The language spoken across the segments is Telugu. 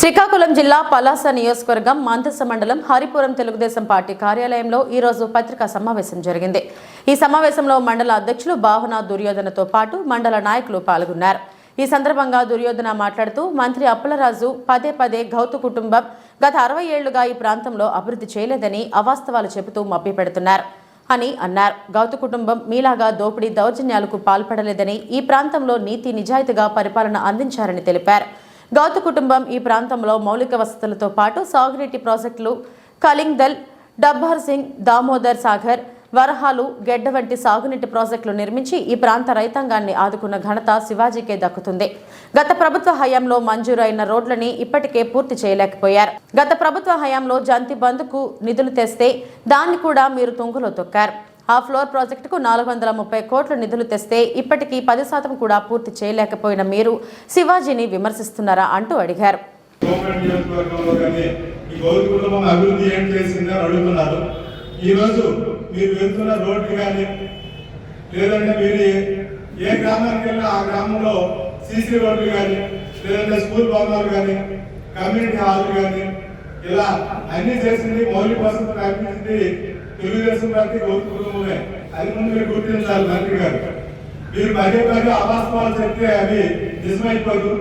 శ్రీకాకుళం జిల్లా పలాస నియోజకవర్గం మాంతస మండలం హరిపురం తెలుగుదేశం పార్టీ కార్యాలయంలో ఈరోజు పత్రికా సమావేశం జరిగింది. ఈ సమావేశంలో మండల అధ్యక్షులు భావన దుర్యోధనతో పాటు మండల నాయకులు పాల్గొన్నారు. ఈ సందర్భంగా దుర్యోధన మాట్లాడుతూ మంత్రి అప్పలరాజు పదే పదే గౌతు కుటుంబం గత అరవై ఏళ్ళుగా ఈ ప్రాంతంలో అభివృద్ధి చేయలేదని అవాస్తవాలు చెబుతూ మభ్యపెడుతున్నారు అని అన్నారు. గౌతు కుటుంబం మీలాగా దోపిడీ దౌర్జన్యాలకు పాల్పడలేదని ఈ ప్రాంతంలో నీతి నిజాయితీగా పరిపాలన అందించారని తెలిపారు. గౌతు కుటుంబం ఈ ప్రాంతంలో మౌలిక వసతులతో పాటు సాగునీటి ప్రాజెక్టులు కలింగ్దల్ డబ్బర్ సింగ్ దామోదర్ సాగర్ వరహాలు గెడ్డ వంటి సాగునీటి ప్రాజెక్టులు నిర్మించి ఈ ప్రాంత రైతాంగాన్ని ఆదుకున్న ఘనత శివాజీకే దక్కుతుంది. గత ప్రభుత్వ హయాంలో మంజూరు అయిన రోడ్లని ఇప్పటికే పూర్తి చేయలేకపోయారు. గత ప్రభుత్వ హయాంలో జంతి బంద్కు నిధులు తెస్తే దాన్ని కూడా మీరు తుంగులో తొక్కారు. ఆ ఫ్లోర్ ప్రాజెక్టుకు నాలుగు వందల ముప్పై కోట్ల నిధులు తెస్తే ఇప్పటికీ పది శాతం కూడా పూర్తి చేయలేకపోయిన మీరు శివాజీని విమర్శిస్తున్నారా అంటూ అడిగారు. అభివృద్ధి ఏం చేసింది అడుగుతున్నారు. ఈ మీరు వెళ్తున్న రోడ్డు కానీ లేదంటే మీరు ఏ- గ్రామానికి వెళ్ళినా ఆ గ్రామంలో సీసీ రోడ్లు కానీ లేదంటే స్కూల్ భవనాలు కానీ కమ్యూనిటీ హాల్ కానీ ఇలా అన్ని చేసింది మౌలిక వసతులు కల్పించింది తెలుగుదేశం పార్టీ గౌరవ అది ముందు మీరు గుర్తించాలి మంత్రి గారు. మీరు పదే పదే అవాస్తవాలు చెప్తే అవి నిజమైపోదు.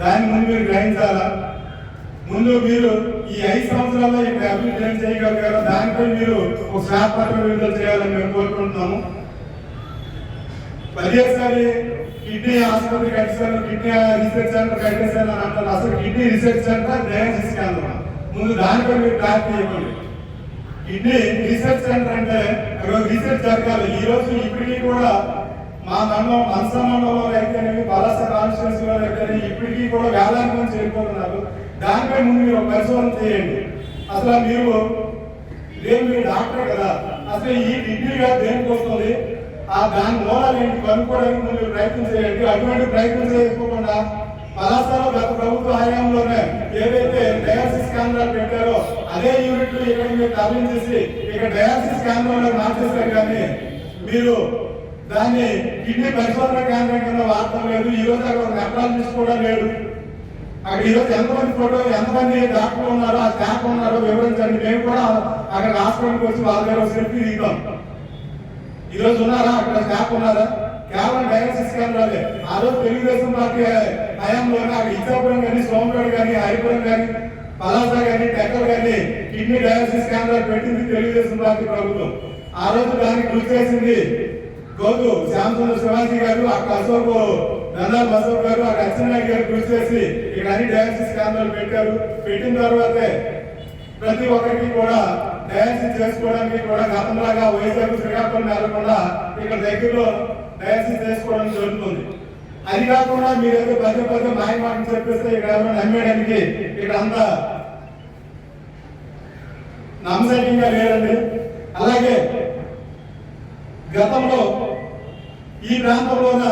దాని ముందు మీరు గ్రహించాలా? ముందు మీరు ఈ ఐదు సంవత్సరాల్లో ఇక్కడ అభివృద్ధి ఏం చేయగలిగారో దానిపై మీరు ఒక శాపత్రం విడుదల చేయాలని మేము కోరుకుంటున్నాము. పదేసారి కిడ్నీ ఆసుపత్రి కట్టేశారు కిడ్నీ రీసెర్చ్ సెంటర్ కట్టేశారు అని అంటారు. అసలు కిడ్నీ రీసెర్చ్ సెంటర్ డయాలసిస్ కేంద్రం ముందు దానిపై మీరు ట్రాక్ ఇవ్వండి కిడ్నీ రీసెర్చ్ సెంటర్ అంటే అక్కడ రీసెర్చ్ జరగాలి. ఈ రోజు ఇప్పటికీ కూడా మా మండలం మనసమండలంలో అయితేనేమి పలాస కాన్స్టిట్యూన్సీలో అయితేనే ఇప్పటికీ కూడా వేలాది మంది చేరిపోతున్నారు దానిపై ముందు మీరు పరిశోధన చేయండి. అసలు మీరు లేదు మీరు డాక్టర్ కదా? అసలు ఈ డిగ్రీగా దేనికి వస్తుంది? ఆ దాని మూలాలు ఏంటి? కనుక్కోవడానికి ముందు ప్రయత్నం చేయండి. అటువంటి ప్రయత్నం చేయకుండా పలాసాలో గత ప్రభుత్వ హయాంలోనే ఏదైతే డయాలసిస్ కేంద్రాలు పెట్టారో అదే యూనిట్లు ఇక్కడ మీరు తరలించేసి ఇక్కడ డయాలసిస్ కేంద్రంలో మార్చేస్తారు కానీ మీరు దాన్ని కిడ్నీ పరిశోధన కేంద్రం కింద వాడటం లేదు. ఈ రోజు అక్కడ ఒక నెఫ్రాలజిస్ట్ కూడా లేడు. అక్కడ ఈ రోజు ఎంతమంది ఫోటో ఎంతమంది డాక్టర్లు ఉన్నారో ఆ స్టాఫ్ ఉన్నారో వివరించండి. మేము కూడా అక్కడ హాస్పిటల్కి వచ్చి వాళ్ళ దగ్గర సెల్ఫీ దిగుతాం. ఈరోజు ఉన్నారా? అక్కడ స్టాఫ్ ఉన్నారా? కేవలం డయాలసిస్ కేంద్రాలే ఆ రోజు తెలుగుదేశం పార్టీ హయాంలోనే అక్కడ ఇచ్చాపురం కానీ సోమపేట కానీ హరిపురం కానీ పలాస కానీ టెక్కర్ కానీ కిడ్నీ డయాలసిస్ కేంద్రాలు పెట్టింది తెలుగుదేశం పార్టీ ప్రభుత్వం. ఆ రోజు దాన్ని కృషి చేసింది గోగు శ్యామసుందర శివాజీ గారు అక్కడ అశోక్ నందాల్ అశోక్ గారు అక్కడ అచ్చెన్నాయుడు గారు కృషి చేసి ఇక్కడ అన్ని డయాలసిస్ కేంద్రాలు పెట్టారు. పెట్టిన తర్వాతే ప్రతి ఒక్కరికి కూడా డయాలసిస్ చేసుకోవడానికి కూడా గతంలాగా వైజాగ్ శ్రీకాకుళం వెళ్ళకుండా ఇక్కడ దగ్గరలో డయాలసిస్ చేసుకోవడం జరుగుతుంది. అది కాకుండా మీరేదో పదే పదే మాయ మాటలు చెప్పేస్తే ఇక్కడ నమ్మేయడానికి ఇక్కడ అంతా నమ్మసంగా లేదండి. అలాగే గతంలో ఈ ప్రాంతంలోన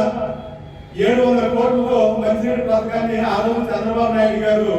ఏడు వందల కోట్లతో మంచినీటి పథకాన్ని ఆ రోజు చంద్రబాబు నాయుడు గారు